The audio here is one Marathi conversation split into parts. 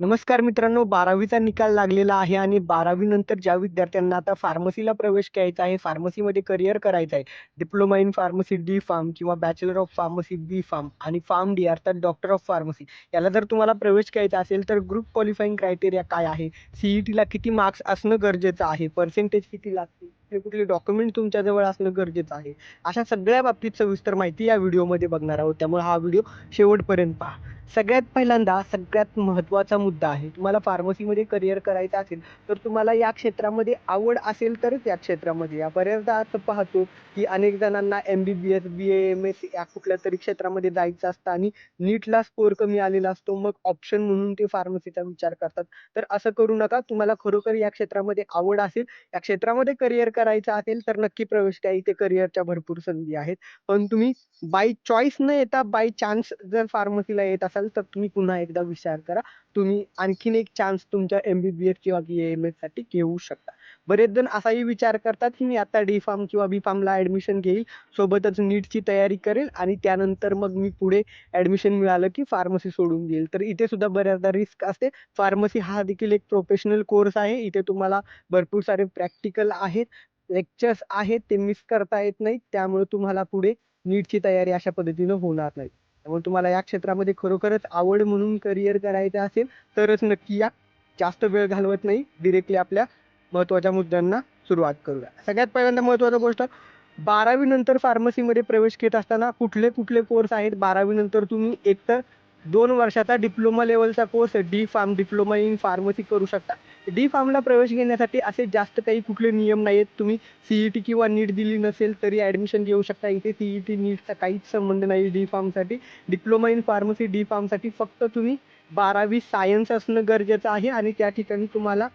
नमस्कार मित्रांनो, 12वीचा निकाल लागलेला आहे आणि 12वी नंतर ज्या विद्यार्थ्यांना आता फार्मसीला प्रवेश घ्यायचा आहे, फार्मसीमध्ये करियर करायचं आहे, diploma in pharmacy D pharm किंवा bachelor of pharmacy B pharm आणि फार्म डी अर्थात डॉक्टर ऑफ फार्मसी याला जर तुम्हाला प्रवेश घ्यायचा असेल तर ग्रुप क्वालिफाईंग क्रायटेरिया काय आहे? सीईटीला किती मार्क्स असणं गरजेचं आहे? पर्सेंटेज किती लागते हे कुठले डॉक्युमेंट तुमच्याजवळ असणं गरजेचं आहे? अशा सगळ्या बाबतीत सविस्तर माहिती या व्हिडिओमध्ये बघणार आहोत. त्यामुळे हा व्हिडिओ शेवटपर्यंत पहा. सगळ्यात पहिल्यांदा सगळ्यात महत्त्वाचा मुद्दा आहे. तुम्हाला फार्मसीमध्ये करिअर करायचं असेल, तर तुम्हाला या क्षेत्रामध्ये आवड असेल तरच या क्षेत्रामध्ये या. बऱ्याचदा असं पाहतो, की अनेक जणांना एम-बी-बी-एस, बी-ए, एम-एस या कुठल्या तरी क्षेत्रामध्ये जायचं असतं आणि नीटला स्कोर कमी आलेला असतो. मग ऑप्शन म्हणून ते फार्मसीचा विचार करतात. तर असं करू नका. तुम्हाला खरोखर या क्षेत्रामध्ये आवड असेल, या क्षेत्रामध्ये करियर करायचं असेल, तर नक्की प्रवेश द्या. इथे करिअरच्या भरपूर संधी आहेत. पण तुम्ही बाय चॉईस न येता बाय चान्स जर फार्मसीला येत असाल, तर तुम्ही पुन्हा एकदा विचार करा. तुम्ही आणखीन एक चान्स तुमच्या MBBS किंवा BAMS साठी घेऊ शकता. बरेच जण असाही विचार करतात, की मी आता डी फार्म किंवा बी फार्मला admission घेईल, सोबतच नीटची तयारी करेल आणि त्यानंतर मग मी पुढे admission मिळालं, की फार्मसी सोडून देईल. तर इथे सुद्धा बऱ्याचदा रिस्क असते. फार्मसी हा देखील एक प्रोफेशनल कोर्स आहे. इथे तुम्हाला भरपूर सारे प्रॅक्टिकल आहेत, लेक्चर्स आहेत, ते मिस करता येत नाहीत. त्यामुळे तुम्हाला पुढे नीटची तयारी अशा पद्धतीने होणार नाही. त्यामुळे तुम्हाला या क्षेत्रामध्ये खरोखरच आवड म्हणून करिअर करायचं असेल, तरच नक्की या. जास्त वेळ घालवत नाही. डिरेक्टली आपल्या महत्त्वाच्या मुद्द्यांना सुरुवात करूया. सगळ्यात पहिल्यांदा महत्त्वाची गोष्ट 12वी नंतर फार्मसीमध्ये प्रवेश घेत असताना कुठले कुठले कोर्स आहेत? 12वी नंतर तुम्ही एकतर दोन वर्षाचा डिप्लोमा लेवलचा course D pharm, diploma in pharmacy करू शकता. डी फार्मला प्रवेश घेण्यासाठी असे जास्त काही कुठले नियम नाही आहेत तुम्ही सी-ई-टी किंवा नीट दिली नसेल तरी ॲडमिशन घेऊ शकता. इथे सी-ई-टी, नीटचा काहीच संबंध नाही डी फार्मसाठी. डिप्लोमा इन फार्मसी डी फार्मसाठी फक्त तुम्ही 12वी सायन्स असणं गरजेचं आहे आणि त्या ठिकाणी तुम्हाला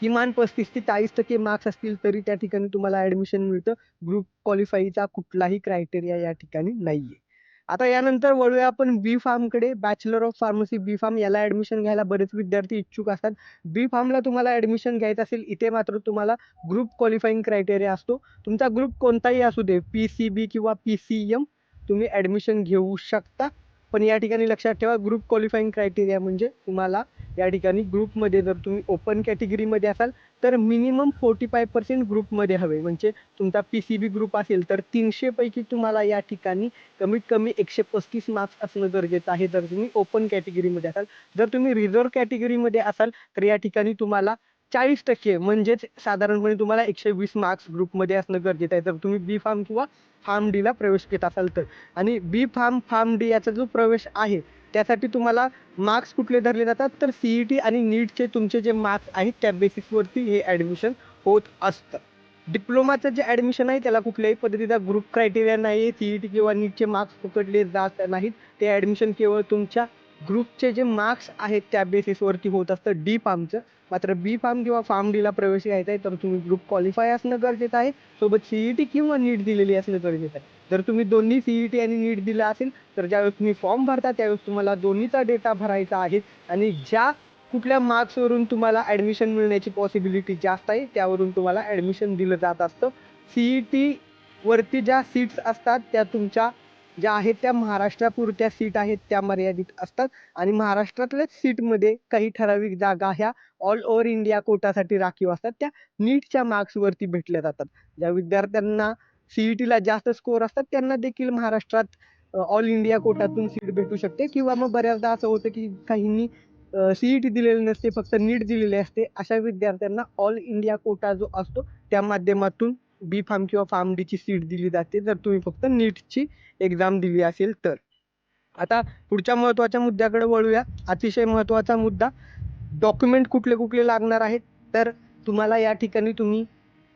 किमान 35 ते 40% मार्क्स असतील तरी त्या ठिकाणी तुम्हाला ॲडमिशन मिळतं. ग्रुप क्वालिफाईचा कुठलाही क्रायटेरिया या ठिकाणी नाही आहे आता यानंतर वळूया आपण B फार्मकडे. Bachelor of pharmacy B pharm याला ॲडमिशन घ्यायला बरेच विद्यार्थी इच्छुक असतात. बी फार्मला तुम्हाला ॲडमिशन घ्यायचं असेल, इथे मात्र तुम्हाला ग्रुप क्वालिफाईंग क्रायटेरिया असतो. तुमचा ग्रुप कोणताही असू दे, पी-सी-बी किंवा पी-सी-एम तुम्ही ॲडमिशन घेऊ शकता. पण या ठिकाणी लक्षात ठेवा ग्रुप क्वालिफाईंग क्रायटेरिया म्हणजे तुम्हाला या ठिकाणी ग्रुपमध्ये जर तुम्ही ओपन कॅटेगरीमध्ये असाल, तर मिनिमम 45% ग्रुपमध्ये हवे. म्हणजे तुमचा पी-सी-बी ग्रुप असेल, तर तीनशेपैकी तुम्हाला या ठिकाणी कमीत कमी 135 मार्क्स असणं गरजेचं आहे, जर तुम्ही ओपन कॅटेगरीमध्ये असाल. जर तुम्ही रिझर्व्ह कॅटेगरीमध्ये असाल, तर या ठिकाणी तुम्हाला 40% म्हणजेच साधारणपणे तुम्हाला 120 मार्क्स ग्रुपमध्ये असणं गरजेचं आहे. जर तुम्ही बी फार्म किंवा फार्म डीला प्रवेश घेत असाल तर. आणि बी फार्म, फार्म डी याचा जो प्रवेश आहे, त्यासाठी तुम्हाला मार्क्स कुठले धरले जातात, तर सी-ई-टी आणि नीटचे तुमचे जे मार्क्स आहेत, त्या बेसिसवरती हे ॲडमिशन होत असतं. डिप्लोमाचं जे ॲडमिशन आहे, त्याला कुठल्याही पद्धतीचा ग्रुप क्रायटेरिया नाही आहे सी-ई-टी किंवा नीटचे मार्क्स पकडले जात नाहीत. ते ॲडमिशन केवळ तुमच्या ग्रुपचे जे मार्क्स आहेत, त्या बेसिसवरती होत असतं डी फार्मचं. मात्र बी फार्म किंवा फार्म डीला प्रवेश घ्यायचा आहे, तर तुम्ही ग्रुप क्वालिफाय असणं गरजेचं आहे. सोबत सी-ई-टी किंवा नीट दिलेली असणं गरजेचं आहे. जर तुम्ही दोन्ही सी-ई-टी आणि नीट दिलं असेल, तर ज्यावेळेस तुम्ही फॉर्म भरता, त्यावेळेस तुम्हाला दोन्हीचा डेटा भरायचा आहे आणि ज्या कुठल्या मार्क्सवरून तुम्हाला ॲडमिशन मिळण्याची पॉसिबिलिटी जास्त आहे, त्यावरून तुम्हाला ॲडमिशन दिलं जात असतं. सी-ई-टी वरती ज्या सीट्स असतात, त्या तुमच्या ज्या आहेत, त्या महाराष्ट्रापुरत्या सीट आहेत, त्या मर्यादित असतात आणि महाराष्ट्रातल्याच सीटमध्ये काही ठराविक जागा ह्या ऑल ओव्हर इंडिया कोटासाठी राखीव असतात. त्या नीटच्या मार्क्सवरती भेटल्या जातात. ज्या विद्यार्थ्यांना सी-ई-टीला जास्त स्कोर असतात, त्यांना देखील महाराष्ट्रात ऑल इंडिया कोटातून सीट भेटू शकते किंवा मग बऱ्याचदा असं होतं, की काहींनी सी-ई-टी दिलेली नसते, फक्त नीट दिलेली असते. अशा विद्यार्थ्यांना ऑल इंडिया कोटा जो असतो, त्या माध्यमातून बी फार्म किंवा फार्म डीची सीट दिली जाते, जर तुम्ही फक्त नीटची एक्झाम दिली असेल तर. आता पुढच्या महत्त्वाच्या मुद्द्याकडे वळूया. अतिशय महत्त्वाचा मुद्दा, डॉक्युमेंट कुठले कुठले लागणार आहेत, तर तुम्हाला या ठिकाणी तुम्ही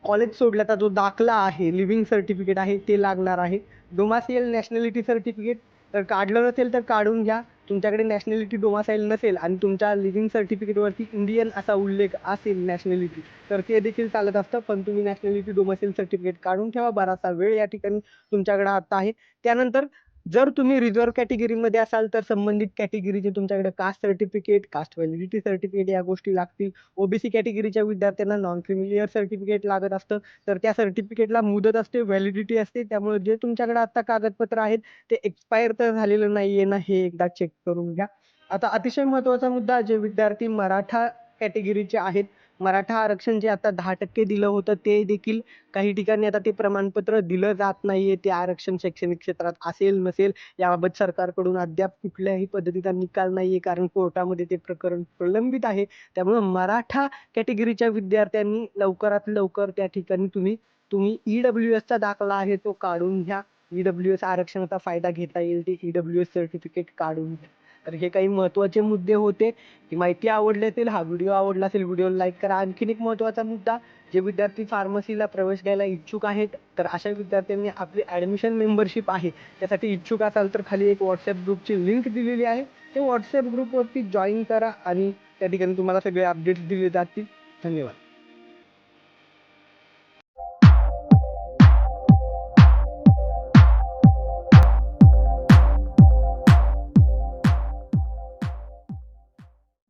कॉलेज सोडल्याचा जो दाखला आहे, लिव्हिंग सर्टिफिकेट आहे, ते लागणार आहे. डोमासाइल नॅशनॅलिटी सर्टिफिकेट तर काढलं नसेल, तर काढून घ्या. तुमच्याकडे नॅशनॅलिटी डोमासाईल नसेल आणि तुमच्या लिव्हिंग सर्टिफिकेटवरती इंडियन असा उल्लेख असेल नॅशनॅलिटी, तर ते देखील चालत असतं. पण तुम्ही नॅशनॅलिटी डोमासाईल सर्टिफिकेट काढून ठेवा. बराचसा वेळ या ठिकाणी तुमच्याकडे आता आहे. त्यानंतर जर तुम्ही रिझर्व्ह कॅटेगरीमध्ये असाल, तर संबंधित कॅटेगरीचे तुमच्याकडे caste certificate, caste validity certificate या गोष्टी लागतील. ओ-बी-सी कॅटेगरीच्या विद्यार्थ्यांना नॉन क्रिमिलियर सर्टिफिकेट लागत असतं. तर त्या सर्टिफिकेटला मुदत असते, व्हॅलिडिटी असते. त्यामुळे जे तुमच्याकडे आता कागदपत्र आहेत, ते एक्सपायर तर झालेलं नाहीये ना, हे एकदा चेक करून घ्या. आता अतिशय महत्त्वाचा मुद्दा जे विद्यार्थी मराठा कॅटेगरीचे आहेत मराठा आरक्षण जे आता दहा टक्के दिलं होतं ते देखील काही ठिकाणी आता ते प्रमाणपत्र दिलं जात नाही आहे ते आरक्षण शैक्षणिक क्षेत्रात असेल नसेल याबाबत सरकारकडून अद्याप कुठल्याही पद्धतीचा निकाल नाही आहे कारण कोर्टामध्ये ते प्रकरण प्रलंबित आहे. त्यामुळं मराठा कॅटेगरीच्या विद्यार्थ्यांनी लवकरात लवकर त्या ठिकाणी तुम्ही तुम्ही ई डब्ल्यू एसचा दाखला आहे तो काढून घ्या. ई डब्ल्यू एस आरक्षणाचा फायदा घेता येईल. ते ई डब्ल्यू एस सर्टिफिकेट काढून घ्या. तर हे काही महत्त्वाचे मुद्दे होते. ही माहिती आवडली असेल हा व्हिडिओ आवडला असेल व्हिडिओला लाईक करा. आणखीन एक महत्त्वाचा मुद्दा जे विद्यार्थी फार्मसीला प्रवेश घ्यायला इच्छुक आहेत तर अशा विद्यार्थ्यांनी आपली ॲडमिशन मेंबरशिप आहे. त्यासाठी इच्छुक असाल तर खाली एक व्हॉट्सअप ग्रुपची लिंक दिलेली आहे. ते व्हॉट्सअप ग्रुपवरती जॉईन करा आणि त्या ठिकाणी तुम्हाला सगळे अपडेट्स दिले जातील. धन्यवाद.